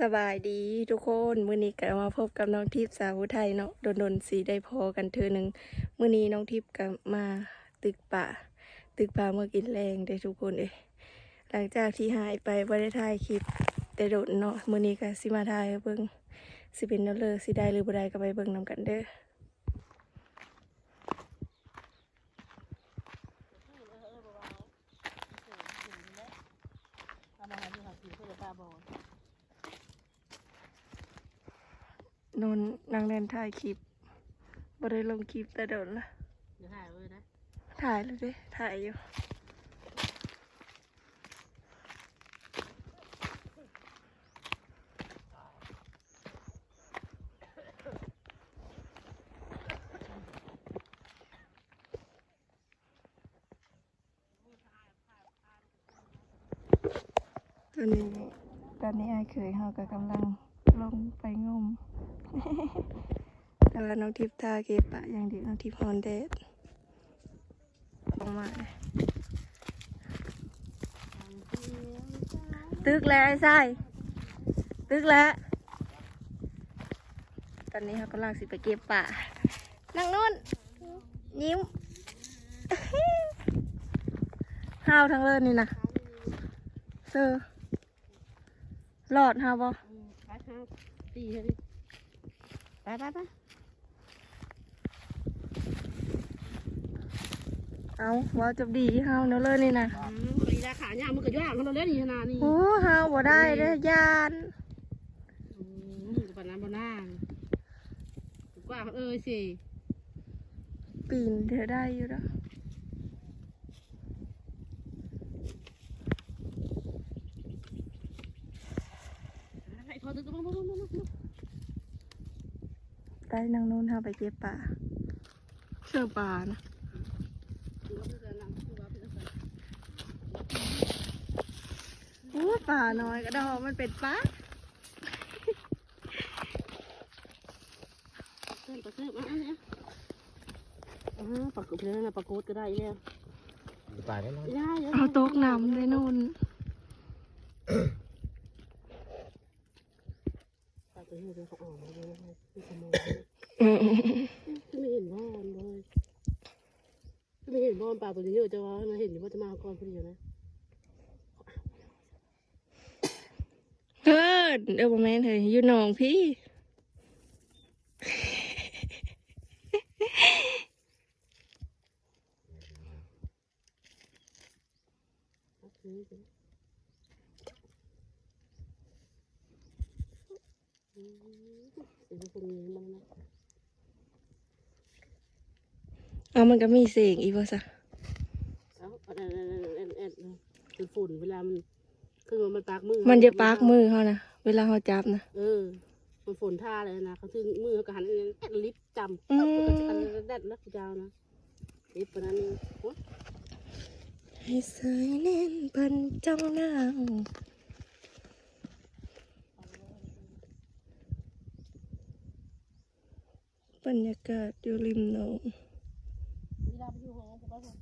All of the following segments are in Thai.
สบายดีทุกคนมื้อนี้ก็มาพบกับน้องทิพย์สาวไทยเนาะโดนๆสีได้พอกันเธอหนึ่งมื้อนี้น้องทิพย์ก็มาตึกป่า ตึกป่าเมื่อกินแรงได้ทุกคนเอ้ยหลังจากที่หายไปบ่ได้ถ่ายคลิปแต่โดนเนาะมื้อนี้ก็สิมาถ่ายเบิ่งสิเป็นแนวเลยสิได้หรือบ่ได้ก็ไปเบิ่งนํกันเด้อมาหาที่หาสีเพื่อจะตาบอด นนนางแดนถ่ายคลิปบ่ได้ลงคลิปแต่โดนละเดี๋ยวหายเลยนะ ถ่ายเลยเด้ถ่ายอยู่ตอนนี้ตอนนี้ไอ้ายเคยเฮาก็กำลังลงไปงม แต่ว่าน้องทิพย์ทาเก็บปะอย่างเดียวน้องทิพย์ฮอนเดดออกมาตึกแล้วไอ้ไส้ตึกแล้ว ตอนนี้เขากำลังสิไปเก็บป่านั่งนู่น ยิ้มห้าวทั้งเลิศนี่นะเซอร์หลอดห้าวบอตีเฮ้ย ไปไปไปเอาว่าจะดีห้าวเนอะเลยนี่นะอืมไปราขาเนี่ยมันก็ย่างมันเราเล่นนี่ขนาดนี้โอ้ห้าวบ่ได้เด้อยานอืมกับปานนั้นบนหน้ากว่าเอ้ยสิปีนเธอได้อยู่แล้วไอ้ทอตึกบ้างบ้างบ้างบ้างบ้าง ได้นางนู้นห้าไปเก็บป่าเชื่อป่านะโอ้ป่าน้อยก็ดอกมันเป็นป่าเส้นปลาเส้นมาอันนี้อ่าปลากระเพาะนะปลาโกดก็ได้แล้วตายแน่นอนได้เอาโต๊ะนำเลยนู่น ปลา ตัวนี้เดี๋ยวเขาออกมาเลยนะที่ขโมยไม่เห็นบอลเลยไม่เห็นบอลปลาตัวนี้เยอะจะว่ามันเห็นว่าจะมาก่อนพอดีนะเฮ้ยเดี๋ยวบ่แม่นเฮ้ยอยู่หนองพี่อืม เดี๋ยวคนนี้มันนะเอามันก็มีเสียงอีกว่าซะเอาอันนั้นอันนั้นอันนั้นอันนั้นเป็นฝุ่นเวลามันคือมันปากมือมันจะปากมือเขานะเวลาเขาจับนะเออมันฝนท่าเลยนะเขาถึงมือเขาก็หันแอดลิฟต์จำอืมก็จะกันแดดนักยาวนะลิฟต์ปะนั้นโอ๊ยให้สายแน่นเพันจ้องหน้า บรรยากาศอยู่ริมหนองเวลาไปอยู่ห้องผมก็เลย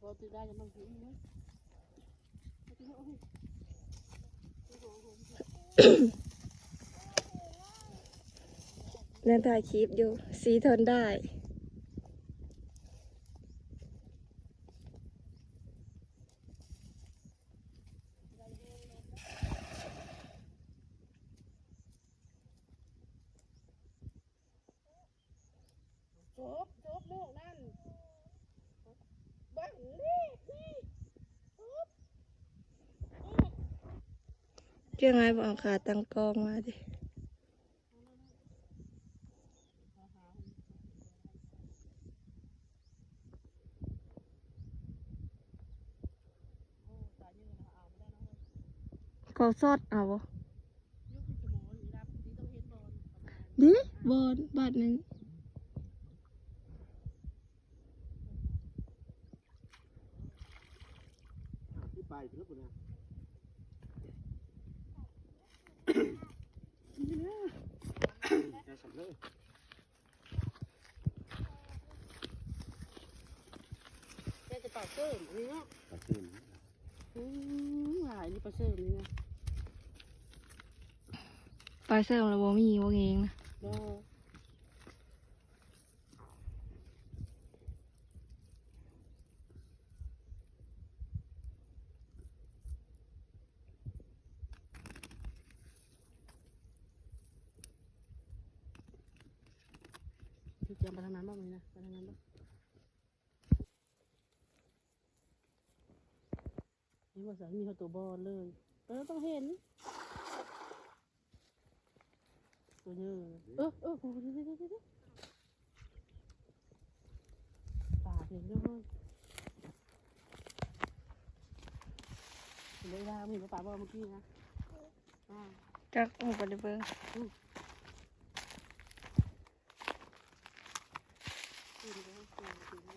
พอตื่นได้จะมาถึงนี้นั่นถ่ายคลิปอยู่ สีทนได้ จบจบลูกนั่นบังนี่พี่เจ้าไงบอกเอาขาตั้งกล้องมาดิเขาซอดเอาบ่ยุคสมองรับนี่ต้องเห็นบอลดิบอลบาทหนึ่ง ไปถึงแล้วนะจะสับเลยแกจะปากเพิ่มนี่เนาะตัดขึ้นอืมหายนี่ปลาเชิญนี่นะปลาเสริมแล้วบ่มีบ่เองนะ เตรียมไปทางนั้นบ้างไหมนะไปทางนั้นบ้างนี่ว่าสามีเขาตัวบอลเลยเออต้องเห็น ตัวเยอะเออเออโอ้โหเดี๋ยวเดี๋ยวเดี๋ยวเดี๋ยวป่าเห็นด้วยเลยว่ามึงกับป่าบอกเมื่อกี้นะจักโอ้บ่ได้เบิ่ง ขึ้นไปให้ขึ้นขึ้นไป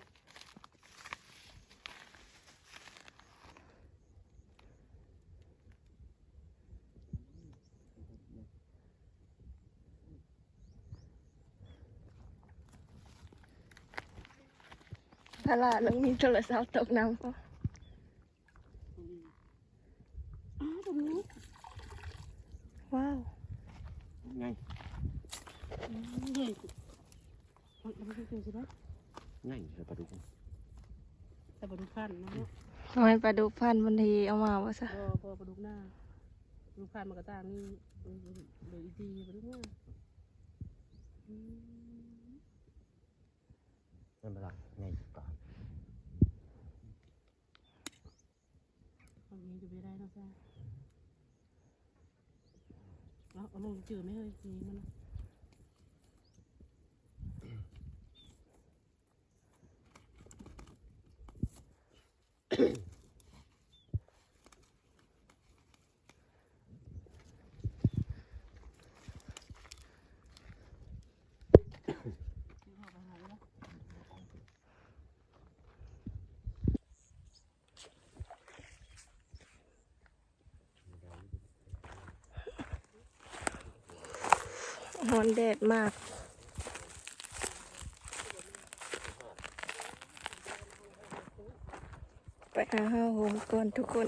ถ้าล่ะลงมีโทรศัพท์ตกน้ำก็ตรงนี้อ้าวตรงนี้ว้าวไงอืมเฮ้ยมันมันไม่เป็นใช่ไหมไงเดี๋ยวปลาดุกแต่ปลาดุกพันธุ์นะเนาะทำไมปลาดุกพันธุ์บางทีเอามาว่าซะพอพอปลาดุกหน้าปลาดุกพันธุ์มันก็ต่างนี่เออเหลืออีกทีปลาดุกหน้าอืมนั่นเป็นไรไงปลา เอาอย่างนี้จะไปได้ เนาะจ้าเอาเอาลงจืดไหมเฮ้ยนี่มันอ ร้อนแดดมาก ไปหาห้าโฮมก่อนทุกคน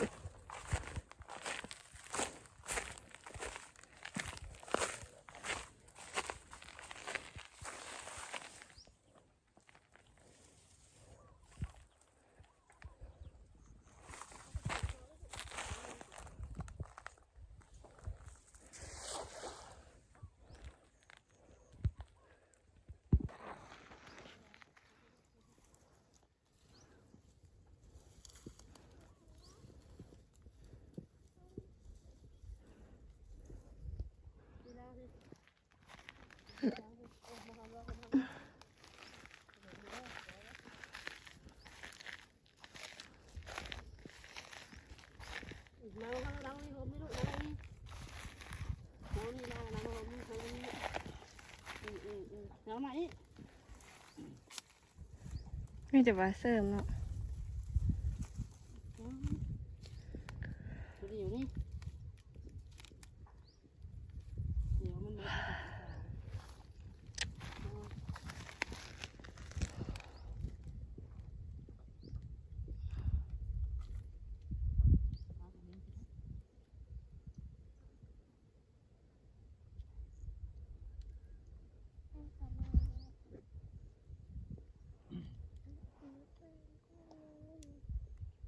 เราเรานี่ผมไม่รู้เรานี่เรานี่เราเราเรานี่เรานี่อืมอื มอืมเราไหมไม่จะว่าเสริมเนาะ อืมเดี๋ยวนี่เดี๋ยวมันมา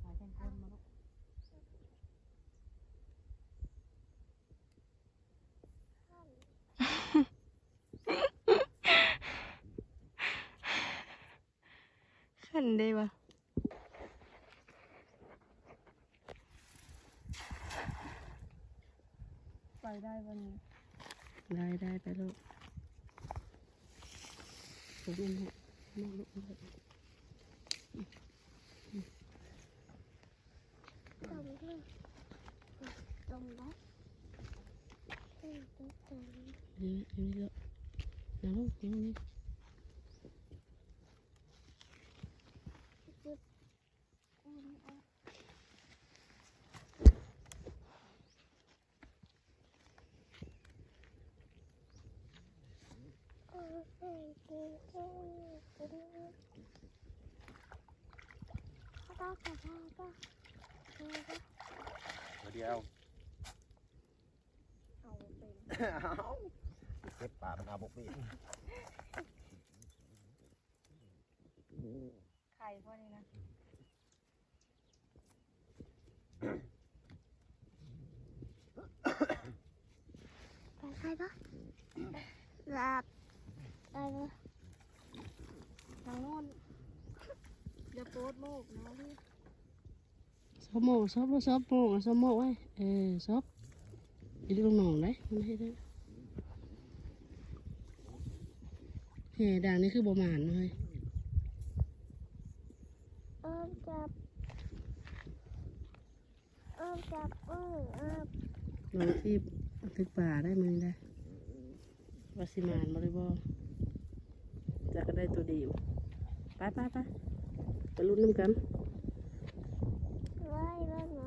หายกันคนมาแล้ว ขันได้ปะไปได้ปะเนี่ยได้ได้ไปลูกผมลูกลูกลูกลูกตรงนี้ตรงนั้นตรงตรงตรงนี้นี่นี่แล้วนะลูกนี่นี่ จุดอืมอะโอ้ยเก่งเก่งเก่งเก่งพ่อ ตาพ่อตาพ่อตาเดียวเอาเป็นเอาเก็บป่ามันเอาบกปีไข่พ่อนี่นะไปใครปะหลับไปปะ ทางโน้นอย่าโพสโมกนะพี่ซอบโมกซอบแล้วซอบโมกซอบโมกไว้เออซอบอีลูกหนองได้มันให้ได้แห่ด่างนี่คือบ่หมานเลยเอิบจับเอิบจับเอิบเอิบลองที่ตึกป่าได้มั้ยได้วาสิมานบริบอ จะก็ได้ตัวเดียวไปไปไปไปรุ่นน้ำกันไว้ไว้าถูกได้ถูกได้ได้บ่เฮ้ยเอ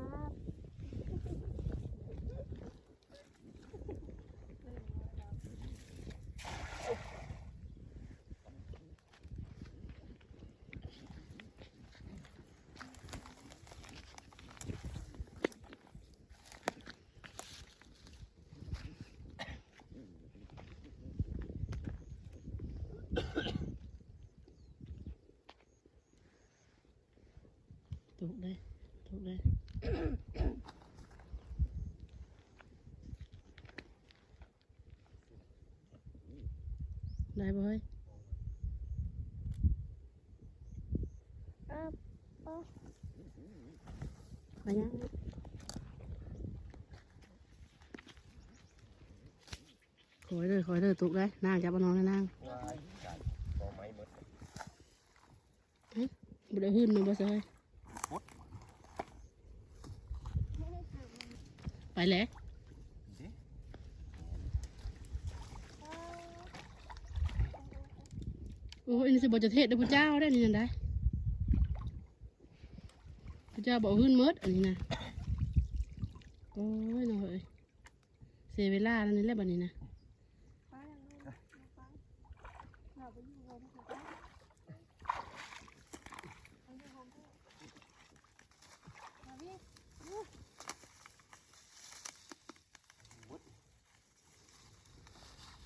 ิบไป งคอยเด้อคอยเด้อตุกได้นางจับเอาน้องนะนาง ว้ายใช่ต่อไม้หมด บ่ได้หื้นมันบ่ซะ เฮ้ยไปแล้วดิโอ้ยนี่สิบ่จะเทศเด้อพระเจ้าได้นี่นั่นได้พระเจ้าบอกหื้นหมดอันนี้นะโอ้ยน้องเอ้ยเสียเวลาแล้วนี่แหละบัดนี้นะ ป้ายังไงป้าเราไปอยู่กันนะคะป้าอันนี้ของพี่มาพี่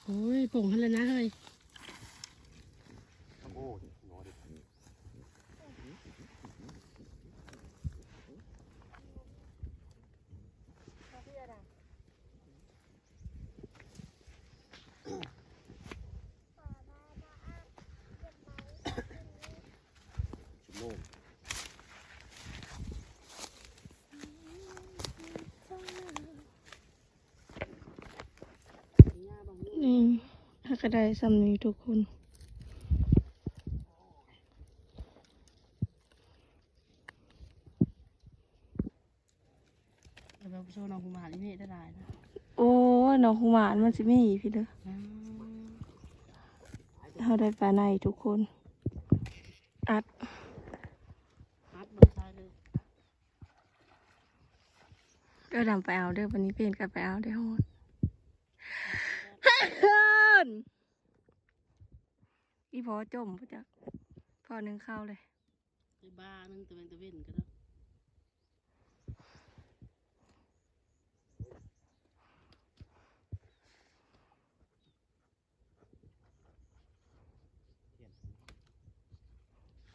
โอ้ยป่งหันเลนะเฮ้ยโอ้ยหนอดิมาพี่อะไรชั่วโมง นี่ถ้า กระไดซ้ำนี้ทุกคนเดี๋ยวไปโชว์น้องกุมารอีนี่ได้หลายนะโอ้ยน้องหุมานมันสิมีอีกพี่เด้ออืมเขาได้ปลาในทุกคน อัดอัดเบิ่งซ้ายเลยก็ดำไปเอาเด้อวันนี้เป็นกับไปเอาได้อโหด อีพอจมปะจักพอหนึ่งเข้าเลยไอ้บ้านึงตะเวนตะเวนก็ได้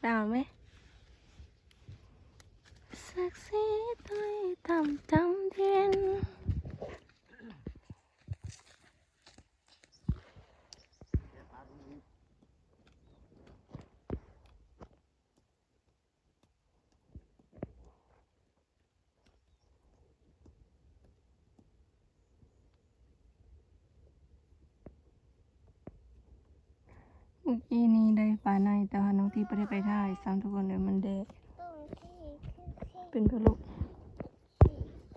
ดาวไหมสักสีตัวทำจำเทียน มื่อกี้นี้ได้ปลาในแต่ว่าน้องที่ไม่ได้ไปถ่ายซ้ำทุกคนเลยมันเดะตรงที่คือเป็นพลุก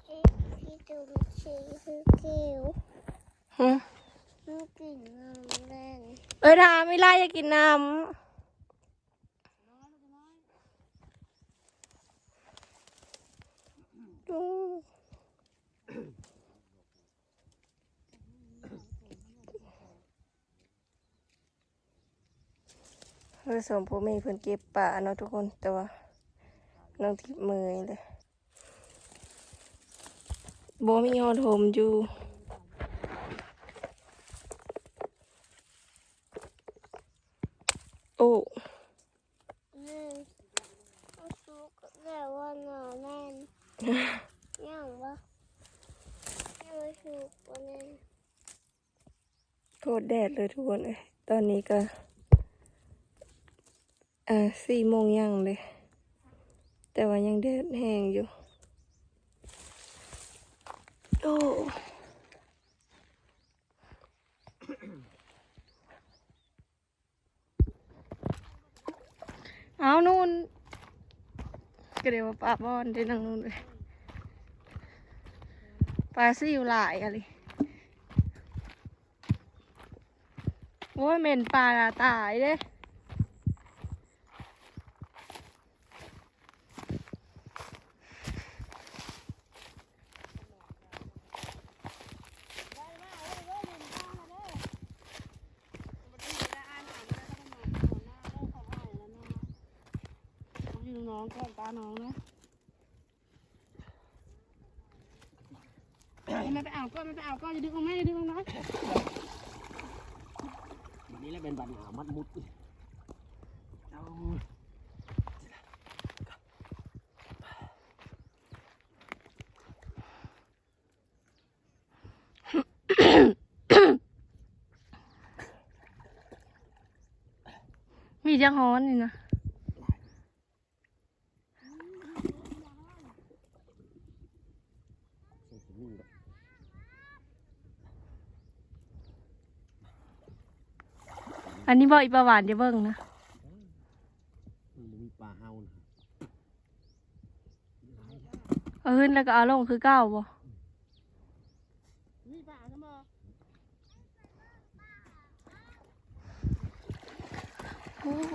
พี่ตรงที่คือคิวฮะมันกกินน้ำแรงเอ้ยทาไม่ไล่อยากกินน้ำดู คือสมพ่อแม่เพื่อนเก็บป่าเนาะทุกคนแต่ว่าน้องทิพย์เมยเลยบ่มีฮอดโฮมอยู่โอ้โทษแดดเลยทุกคนเลยตอนนี้ก็ อ่าสี่โมงยังเลย แต่ว่ายังแดดแห้งอยู่ โอ้เอานู่นก็เดี๋ยวว่าปลาบอนได้นั่งนู่นเลยปลาซิวหลายอะไรโอ้ยเหม็นปลาตายเด้ องก่อนตาน้องนะไม่ไปเอาก็ไม่ไปเอาก็อย่าดึงออกมาอย่าดึงออกมานี่แหละเป็นปัญหามัดมุดเอามีจังฮ้อนนี่นะ สิ่งที่นี่แบบ อั นนี้บอกอีปลาหวานจะเบิ่งนะมันมีปลาเฮานะเอาขึ้นแล้วก็เอาลงคือเก้าบ่นี่ป่าทำไมโอ้โห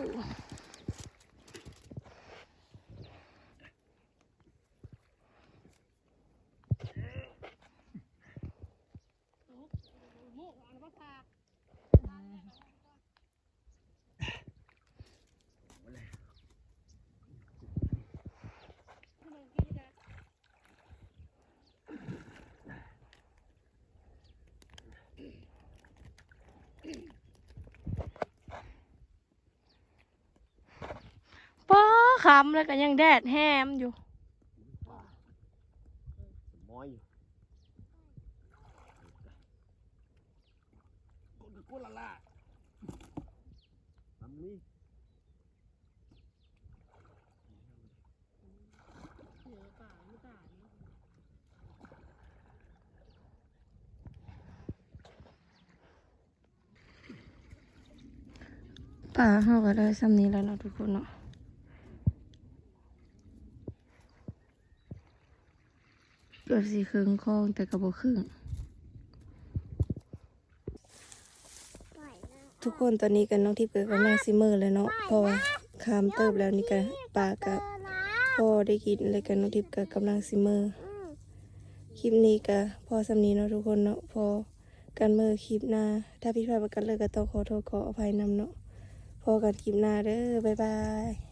โม่อันนั้นป่า ป้อคำแล้วก็ยังแดดแฮมอยู่ปลาม้อยอยู่กดกดละละทำนี่ เสือป่าไม่ตาย ป่าเขาก็ได้ซ้ำนี้แล้วเนาะทุกคนเนาะเกือบสี่ครึ่งคลองแต่ก็บ่ครึ่งทุกคนตอนนี้กันน้องทิพย์ก็กำลังซิเมอร์แล้วเนาะเพราะว่าคามเติบแล้วนี่ก็ปลากับพ่อได้กินเลยกันน้องทิพย์ก็กำลังซิเมอร์คลิปนี้ก็พอสำนี้เนาะทุกคนเนาะพอกันเมื่อคลิปหน้า ถ้าผิดพลาดประกันเลยก็ต้องขอโทษขออภัยนำเนาะ อกันคลิปหน้าเด้อบ๊ายบาย